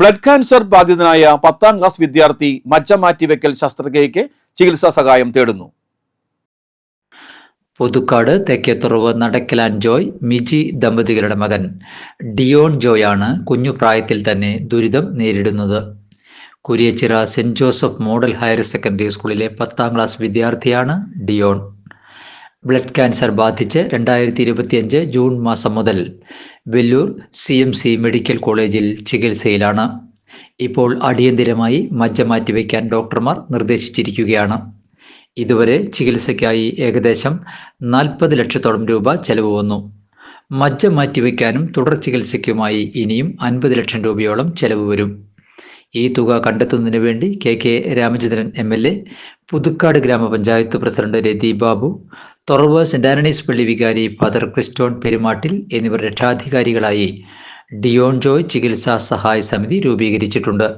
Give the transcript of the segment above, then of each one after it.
Blood cancer ബാധിതനായ പത്താം class വിദ്യാർത്ഥി മജ്ജ മാറ്റിവെക്കൽ ശസ്ത്രക്രിയയ്ക്ക് ചികിത്സാ സഹായം തേടുന്നു. പുതുക്കാട് തെക്കേത്തുറവ് നടക്കലാൻ ജോയ് മിജി ദമ്പതികളുടെ മകൻ ഡിയോൺ ജോയാണ് കുഞ്ഞു പ്രായത്തിൽ തന്നെ ദുരിതം നേരിടുന്നത്. Kuriachira saint Joseph model higher secondary സ്കൂളിലെ പത്താം ക്ലാസ് വിദ്യാർത്ഥിയാണ് ഡിയോൺ. ബ്ലഡ് ക്യാൻസർ ബാധിച്ച് രണ്ടായിരത്തി ഇരുപത്തിയഞ്ച് ജൂൺ മാസം മുതൽ Vellore C M C medical കോളേജിൽ ചികിത്സയിലാണ്. ഇപ്പോൾ അടിയന്തിരമായി മജ്ജ മാറ്റിവെക്കാൻ ഡോക്ടർമാർ നിർദ്ദേശിച്ചിരിക്കുകയാണ്. ഇതുവരെ ചികിത്സയ്ക്കായി ഏകദേശം നാൽപ്പത് ലക്ഷത്തോളം രൂപ ചെലവ് വന്നു. മജ്ജ മാറ്റിവെക്കാനും തുടർ ചികിത്സയ്ക്കുമായി ഇനിയും അൻപത് ലക്ഷം രൂപയോളം ചെലവ് വരും. ഈ തുക കണ്ടെത്തുന്നതിന് വേണ്ടി K K Ramachandran M L A Puthukkad ഗ്രാമപഞ്ചായത്ത് പ്രസിഡന്റ് രതി ബാബു തൊറവ് സെന്റ് ആന്റണീസ് പള്ളി വികാരി ഫാദർ ക്രിസ്റ്റോൺ പെരുമാട്ടിൽ എന്നിവർ രക്ഷാധികാരികളായി ഡിയോൺ ജോയ് ചികിത്സാ സഹായ സമിതി രൂപീകരിച്ചിട്ടുണ്ട്.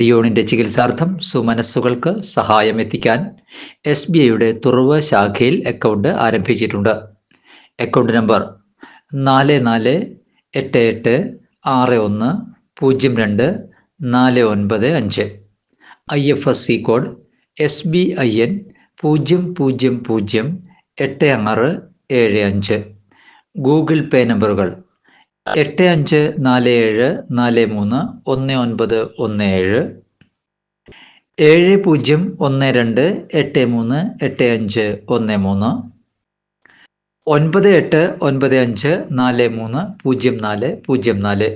ഡിയോണിന്റെ ചികിത്സാർത്ഥം സുമനസ്സുകൾക്ക് സഹായം എത്തിക്കാൻ എസ് ബി ഐയുടെ തുറവ് ശാഖയിൽ അക്കൗണ്ട് ആരംഭിച്ചിട്ടുണ്ട്. അക്കൗണ്ട് നമ്പർ നാല് നാല് എട്ട് എട്ട് ആറ് ഒന്ന് പൂജ്യം രണ്ട് നാല് ഒൻപത് അഞ്ച്. I F S C code S B I N പൂജ്യം പൂജ്യം പൂജ്യം എട്ട് ആറ് ഏഴ് അഞ്ച്. ഗൂഗിൾ പേ നമ്പറുകൾ എട്ട് അഞ്ച് നാല് ഏഴ് നാല് മൂന്ന് ഒന്ന് ഒൻപത് ഒന്ന് ഏഴ്. ഏഴ് പൂജ്യം ഒന്ന് രണ്ട് എട്ട് മൂന്ന് എട്ട് അഞ്ച് ഒന്ന് മൂന്ന്. ഒൻപത് എട്ട് ഒൻപത് അഞ്ച് നാല് മൂന്ന് പൂജ്യം നാല് പൂജ്യം നാല്.